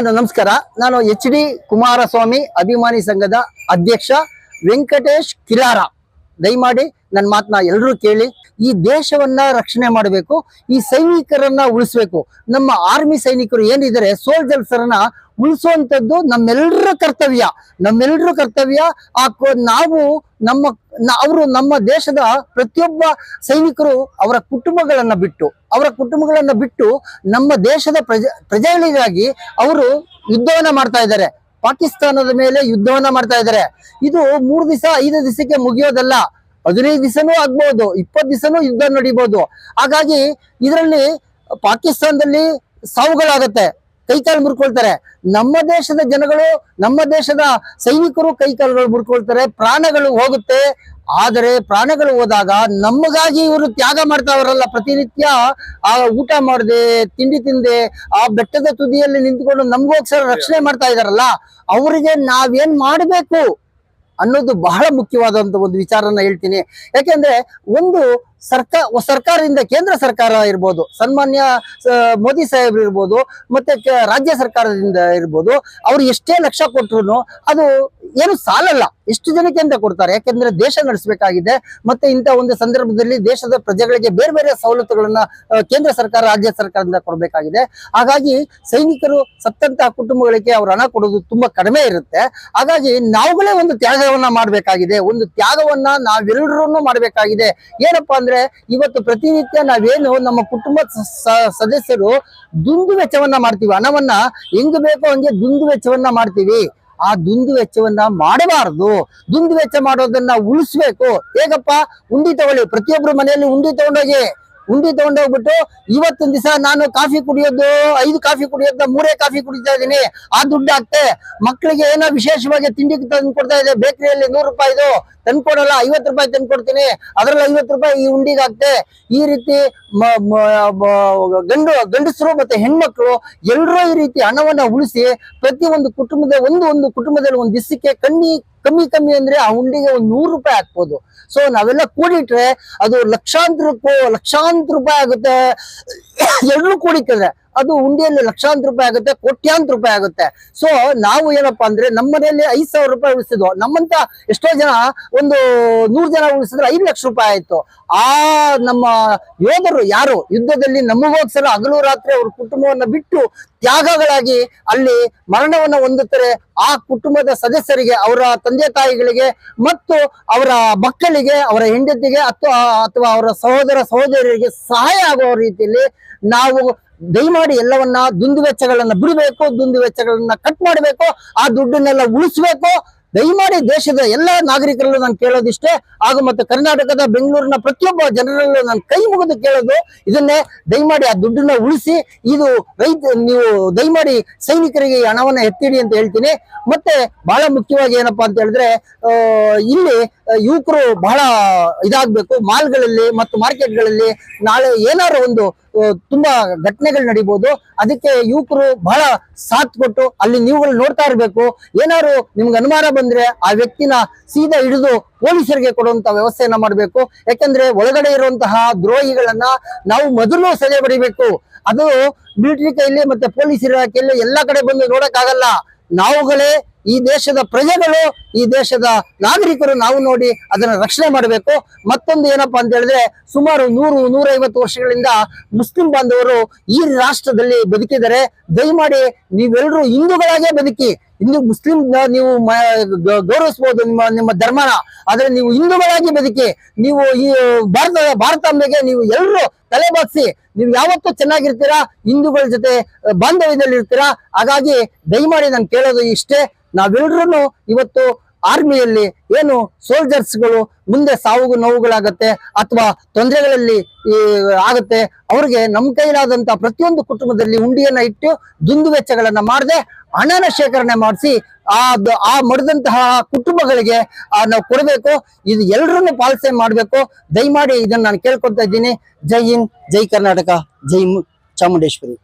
ನಮಸ್ಕಾರ. ನಾನು H D Kumaraswamy ಅಭಿಮಾನಿ ಸಂಘದ ಅಧ್ಯಕ್ಷ ವೆಂಕಟೇಶ್ ಕಿಲಾರ. ದಯಮಾಡಿ ನನ್ನ ಮಾತನ್ನ ಎಲ್ಲರೂ ಕೇಳಿ, ಈ ದೇಶವನ್ನ ರಕ್ಷಣೆ ಮಾಡಬೇಕು, ಈ ಸೈನಿಕರನ್ನ ಉಳಿಸ್ಬೇಕು. ನಮ್ಮ ಆರ್ಮಿ ಸೈನಿಕರು ಏನಿದ್ದಾರೆ ಸೋಲ್ಜರ್ಸ್ ಅನ್ನ ಉಳಿಸುವಂತದ್ದು ನಮ್ಮೆಲ್ಲರ ಕರ್ತವ್ಯ. ನಮ್ಮೆಲ್ಲರ ಕರ್ತವ್ಯ, ಆ ನಾವು ನಮ್ಮ ಅವರು ನಮ್ಮ ದೇಶದ ಪ್ರತಿಯೊಬ್ಬ ಸೈನಿಕರು ಅವರ ಕುಟುಂಬಗಳನ್ನ ಬಿಟ್ಟು, ಅವರ ಕುಟುಂಬಗಳನ್ನ ಬಿಟ್ಟು ನಮ್ಮ ದೇಶದ ಪ್ರಜೆ, ಪ್ರಜೆಗಳಿಗಾಗಿ ಅವರು ಯುದ್ಧವನ್ನ ಮಾಡ್ತಾ ಇದ್ದಾರೆ. ಪಾಕಿಸ್ತಾನದ ಮೇಲೆ ಯುದ್ಧವನ್ನ ಮಾಡ್ತಾ ಇದ್ದಾರೆ. ಇದು ಮೂರು ದಿವಸ, ಐದು ದಿವಸಕ್ಕೆ ಮುಗಿಯೋದಲ್ಲ. ಹದಿನೈದು ದಿವಸನೂ ಆಗ್ಬಹುದು ಇಪ್ಪತ್ತು ದಿವಸನೂ ಯುದ್ಧ ನಡಿಬಹುದು ಹಾಗಾಗಿ ಇದರಲ್ಲಿ ಪಾಕಿಸ್ತಾನದಲ್ಲಿ ಸಾವುಗಳಾಗತ್ತೆ. ಕೈಕಾಲು ಮುರ್ಕೊಳ್ತಾರೆ. ನಮ್ಮ ದೇಶದ ಜನಗಳು, ನಮ್ಮ ದೇಶದ ಸೈನಿಕರು ಕೈಕಾಲುಗಳು ಮುರ್ಕೊಳ್ತಾರೆ, ಪ್ರಾಣಗಳು ಹೋಗುತ್ತೆ. ಆದರೆ ಪ್ರಾಣಗಳು ಹೋದಾಗ ನಮಗಾಗಿ ಇವರು ತ್ಯಾಗ ಮಾಡ್ತಾವ್ರಲ್ಲ ಪ್ರತಿನಿತ್ಯ. ಆ ಊಟ ಮಾಡದೆ, ತಿಂಡಿ ತಿಂದೆ, ಆ ಬೆಟ್ಟದ ತುದಿಯಲ್ಲಿ ನಿಂತ್ಕೊಂಡು ನಮಗೋಸ್ಕರ ರಕ್ಷಣೆ ಮಾಡ್ತಾ ಇದಾರಲ್ಲ, ಅವರಿಗೆ ನಾವೇನ್ ಮಾಡಬೇಕು? ಅನ್ನೋದು ಬಹಳ ಮುಖ್ಯವಾದಂತ ಒಂದು ವಿಚಾರನ ಹೇಳ್ತೀನಿ. ಯಾಕೆಂದ್ರೆ ಒಂದು ಸರ್ಕಾರ ಸರ್ಕಾರದಿಂದ ಕೇಂದ್ರ ಸರ್ಕಾರ ಇರ್ಬೋದು, ಸನ್ಮಾನ್ಯ ಮೋದಿ ಸಾಹೇಬ್ರು ಇರ್ಬೋದು, ಮತ್ತೆ ರಾಜ್ಯ ಸರ್ಕಾರದಿಂದ ಇರ್ಬೋದು, ಅವ್ರು ಎಷ್ಟೇ ಲಕ್ಷ ಕೊಟ್ರು ಅದು ಏನು ಸಾಲಲ್ಲ. ಎಷ್ಟು ಜನಕ್ಕೆ ಅಂತ ಕೊಡ್ತಾರೆ? ಯಾಕೆಂದ್ರೆ ದೇಶ ನಡೆಸಬೇಕಾಗಿದೆ, ಮತ್ತೆ ಇಂಥ ಒಂದು ಸಂದರ್ಭದಲ್ಲಿ ದೇಶದ ಪ್ರಜೆಗಳಿಗೆ ಬೇರೆ ಬೇರೆ ಸವಲತ್ತುಗಳನ್ನ ಕೇಂದ್ರ ಸರ್ಕಾರ, ರಾಜ್ಯ ಸರ್ಕಾರದಿಂದ ಕೊಡಬೇಕಾಗಿದೆ. ಹಾಗಾಗಿ ಸೈನಿಕರು ಸತ್ತಂತಹ ಕುಟುಂಬಗಳಿಗೆ ಅವ್ರ ಹಣ ಕೊಡೋದು ತುಂಬಾ ಕಡಿಮೆ ಇರುತ್ತೆ. ಹಾಗಾಗಿ ನಾವುಗಳೇ ಒಂದು ತ್ಯಾಗವನ್ನ ಮಾಡಬೇಕಾಗಿದೆ. ಒಂದು ತ್ಯಾಗವನ್ನ ನಾವೆಲ್ಲರೂ ಮಾಡಬೇಕಾಗಿದೆ. ಏನಪ್ಪಾ ಅಂದ್ರೆ ಇವತ್ತು ಪ್ರತಿನಿತ್ಯ ನಾವೇನು ನಮ್ಮ ಕುಟುಂಬ ಸದಸ್ಯರು ದುಂದು ವೆಚ್ಚವನ್ನ ಮಾಡ್ತೀವಿ. ಹಣವನ್ನ ಹೆಂಗ್ ಬೇಕೋ ಹಂಗೆ ದುಂದು ವೆಚ್ಚವನ್ನ ಮಾಡ್ತೀವಿ. ಆ ದುಂದು ವೆಚ್ಚವನ್ನ ಮಾಡಬಾರದು. ದುಂದು ವೆಚ್ಚ ಮಾಡೋದನ್ನ ಉಳಿಸ್ಬೇಕು. ಹೇಗಪ್ಪ? ಉಂಡಿ ತಗೊಳ್ಳಿ. ಪ್ರತಿಯೊಬ್ರು ಮನೆಯಲ್ಲಿ ಉಂಡಿ ತಗೊಂಡೋಗಿ ಉಂಡಿ ತಗೊಂಡೋಗ್ಬಿಟ್ಟು ಇವತ್ತಿನ ದಿವಸ ನಾನು ಕಾಫಿ ಕುಡಿಯೋದು, ಐದು ಕಾಫಿ ಕುಡಿಯೋದ, ಮೂರೇ ಕಾಫಿ ಕುಡಿತಾ ಇದ್ದೀನಿ. ಆ ದುಡ್ಡು ಆಗ್ತೆ. ಮಕ್ಕಳಿಗೆ ಏನೋ ವಿಶೇಷವಾಗಿ ತಿಂಡಿ ತಂದು ಕೊಡ್ತಾ ಇದೆ. ಬೇಕರಿಯಲ್ಲಿ ನೂರು ರೂಪಾಯಿದು ತಂದ್ಕೊಡಲ್ಲ ಐವತ್ತು ರೂಪಾಯಿ ತಂದು ಕೊಡ್ತೀನಿ. ಅದ್ರಲ್ಲಿ ಐವತ್ತು ರೂಪಾಯಿ ಈ ಉಂಡಿಗೆ ಆಗ್ತೆ. ಈ ರೀತಿ ಗಂಡು, ಗಂಡಸರು ಮತ್ತೆ ಹೆಣ್ಮಕ್ಳು ಎಲ್ಲರೂ ಈ ರೀತಿ ಹಣವನ್ನ ಉಳಿಸಿ ಪ್ರತಿ ಒಂದು ಕುಟುಂಬದ, ಒಂದು ಒಂದು ಕುಟುಂಬದಲ್ಲಿ ಒಂದು ದಿಸಕ್ಕೆ ಕಮ್ಮಿ ಕಮ್ಮಿ ಕಮ್ಮಿ ಅಂದ್ರೆ ಆ ಹುಂಡಿಗೆ ಒಂದು ನೂರು ರೂಪಾಯಿ ಹಾಕ್ಬೋದು. ಸೊ ನಾವೆಲ್ಲ ಕೂಡಿಟ್ರೆ ಅದು ಲಕ್ಷಾಂತರ ಲಕ್ಷಾಂತರ ರೂಪಾಯಿ ಆಗುತ್ತೆ. ಎಲ್ಲರೂ ಕೂಡಿಕ್ಕಿದ್ರೆ ಅದು ಉಂಡಿಯಲ್ಲಿ ಲಕ್ಷಾಂತರ ರೂಪಾಯಿ ಆಗುತ್ತೆ, ಕೋಟ್ಯಾಂತರ ರೂಪಾಯಿ ಆಗುತ್ತೆ. ಸೊ ನಾವು ಏನಪ್ಪಾ ಅಂದ್ರೆ ನಮ್ಮ ಮನೆಯಲ್ಲಿ ಐದ್ ಸಾವಿರ ರೂಪಾಯಿ ಉಳಿಸಿದ್ವು. ನಮ್ಮಂತ ಎಷ್ಟೋ ಜನ ಒಂದು ನೂರು ಜನ ಉಳಿಸಿದ್ರೆ ಐದು ಲಕ್ಷ ರೂಪಾಯಿ ಆಯ್ತು. ಆ ನಮ್ಮ ಯೋಧರು ಯಾರು? ಯುದ್ಧದಲ್ಲಿ ನಮಗೋಸ್ಕರ ಹಗಲು ರಾತ್ರಿ ಅವ್ರ ಕುಟುಂಬವನ್ನ ಬಿಟ್ಟು ತ್ಯಾಗಗಳಾಗಿ ಅಲ್ಲಿ ಮರಣವನ್ನ ಹೊಂದುತ್ತಾರೆ. ಆ ಕುಟುಂಬದ ಸದಸ್ಯರಿಗೆ, ಅವರ ತಂದೆ ತಾಯಿಗಳಿಗೆ ಮತ್ತು ಅವರ ಮಕ್ಕಳಿಗೆ, ಅವರ ಹೆಂಡತಿಗೆ ಅಥವಾ ಅಥವಾ ಅವರ ಸಹೋದರ ಸಹೋದರಿಯರಿಗೆ ಸಹಾಯ ಆಗುವ ರೀತಿಯಲ್ಲಿ ನಾವು ದಯಮಾಡಿ ಎಲ್ಲವನ್ನ ದುಂದು ವೆಚ್ಚಗಳನ್ನ ಬಿಡಬೇಕು, ದುಂದು ವೆಚ್ಚಗಳನ್ನ ಕಟ್ ಮಾಡಬೇಕು, ಆ ದುಡ್ಡನ್ನೆಲ್ಲ ಉಳಿಸ್ಬೇಕು. ದಯಮಾಡಿ ದೇಶದ ಎಲ್ಲ ನಾಗರಿಕರಲ್ಲೂ ನಾನು ಕೇಳೋದಿಷ್ಟೇ, ಹಾಗೂ ಮತ್ತೆ ಕರ್ನಾಟಕದ ಬೆಂಗಳೂರಿನ ಪ್ರತಿಯೊಬ್ಬ ಜನರಲ್ಲೂ ನಾನು ಕೈ ಮುಗಿದು ಕೇಳೋದು, ಇದನ್ನೇ ದಯಮಾಡಿ ಆ ದುಡ್ಡನ್ನ ಉಳಿಸಿ, ಇದು ರೈತ, ನೀವು ದಯಮಾಡಿ ಸೈನಿಕರಿಗೆ ಹಣವನ್ನು ಎತ್ತಿಡಿ ಅಂತ ಹೇಳ್ತೀನಿ. ಮತ್ತೆ ಬಹಳ ಮುಖ್ಯವಾಗಿ ಏನಪ್ಪಾ ಅಂತ ಹೇಳಿದ್ರೆ ಇಲ್ಲಿ ಯುವಕರು ಬಹಳ ಇದಾಗಬೇಕು, ಮಾಲ್ಗಳಲ್ಲಿ ಮತ್ತು ಮಾರ್ಕೆಟ್ಗಳಲ್ಲಿ ನಾಳೆ ಏನಾದ್ರು ಒಂದು ತುಂಬಾ ಘಟನೆಗಳು ನಡಿಬಹುದು ಅದಕ್ಕೆ ಯುವಕರು ಬಹಳ ಸಾಥ್ ಕೊಟ್ಟು ಅಲ್ಲಿ ನೀವುಗಳು ನೋಡ್ತಾ ಇರಬೇಕು. ಏನಾದ್ರು ನಿಮ್ಗೆ ಅನುಮಾನ ಬಂದ್ರೆ ಆ ವ್ಯಕ್ತಿನ ಸೀದಾ ಹಿಡಿದು ಪೊಲೀಸರಿಗೆ ಕೊಡುವಂತ ವ್ಯವಸ್ಥೆಯನ್ನ ಮಾಡಬೇಕು. ಯಾಕಂದ್ರೆ ಒಳಗಡೆ ಇರುವಂತಹ ದ್ರೋಹಿಗಳನ್ನ ನಾವು ಮೊದಲು ಸೆರೆ ಬಡಿಬೇಕು ಅದು ಮಿಲಿಟರಿ ಕೈಯಲ್ಲಿ ಮತ್ತೆ ಪೊಲೀಸ್ ಇಲಾಖೆಯಲ್ಲಿ ಎಲ್ಲಾ ಕಡೆ ಬಂದು ನೋಡಕ್ಕಾಗಲ್ಲ. ನಾವುಗಳೇ ಈ ದೇಶದ ಪ್ರಜೆಗಳು, ಈ ದೇಶದ ನಾಗರಿಕರು ನಾವು ನೋಡಿ ಅದನ್ನ ರಕ್ಷಣೆ ಮಾಡಬೇಕು. ಮತ್ತೊಂದು ಏನಪ್ಪಾ ಅಂತ ಹೇಳಿದ್ರೆ, ಸುಮಾರು ನೂರು, ನೂರೈವತ್ತು ವರ್ಷಗಳಿಂದ ಮುಸ್ಲಿಂ ಬಾಂಧವರು ಈ ರಾಷ್ಟ್ರದಲ್ಲಿ ಬದುಕಿದರೆ ದಯಮಾಡಿ ನೀವೆಲ್ಲರೂ ಹಿಂದೂಗಳಾಗೇ ಬದುಕಿ ಹಿಂದೂ ಮುಸ್ಲಿಂ ನೀವು ಗೌರವಿಸಬಹುದು ನಿಮ್ಮ ನಿಮ್ಮ ಧರ್ಮನ. ಆದ್ರೆ ನೀವು ಹಿಂದೂಗಳಾಗಿ ಬದುಕಿ, ನೀವು ಈ ಭಾರತ ಭಾರತಾಂಬೆಗೆ ನೀವು ಎಲ್ಲರೂ ತಲೆ ಬಾಗಿಸಿ, ನೀವು ಯಾವತ್ತೂ ಚೆನ್ನಾಗಿರ್ತೀರಾ, ಹಿಂದೂಗಳ ಜೊತೆ ಬಾಂಧವ್ಯದಲ್ಲಿ ಇರ್ತೀರಾ ಹಾಗಾಗಿ ದಯಮಾಡಿ ನಾನು ಕೇಳೋದು ಇಷ್ಟೇ. ನಾವೆಲ್ಲರೂ ಇವತ್ತು ಆರ್ಮಿಯಲ್ಲಿ ಏನು ಸೋಲ್ಜರ್ಸ್ಗಳು ಮುಂದೆ ಸಾವು ನೋವುಗಳಾಗತ್ತೆ ಅಥವಾ ತೊಂದರೆಗಳಲ್ಲಿ ಈ ಆಗುತ್ತೆ, ಅವ್ರಿಗೆ ನಮ್ಮ ಕೈಲಾದಂತ ಪ್ರತಿಯೊಂದು ಕುಟುಂಬದಲ್ಲಿ ಉಂಡಿಯನ್ನ ಇಟ್ಟು ದುಂದು ವೆಚ್ಚಗಳನ್ನ ಮಾಡದೆ ಹಣನ ಶೇಖರಣೆ ಮಾಡಿಸಿ ಆ ಆ ಮಡಿದಂತಹ ಕುಟುಂಬಗಳಿಗೆ ನಾವು ಕೊಡಬೇಕು. ಇದು ಎಲ್ಲರನ್ನು ಪಾಲಿಸೆ ಮಾಡಬೇಕು. ದಯಮಾಡಿ ಇದನ್ನ ನಾನು ಕೇಳ್ಕೊತಾ ಇದ್ದೀನಿ. ಜೈ ಹಿಂದ್, ಜೈ ಕರ್ನಾಟಕ, ಜೈ ಚಾಮುಂಡೇಶ್ವರಿ.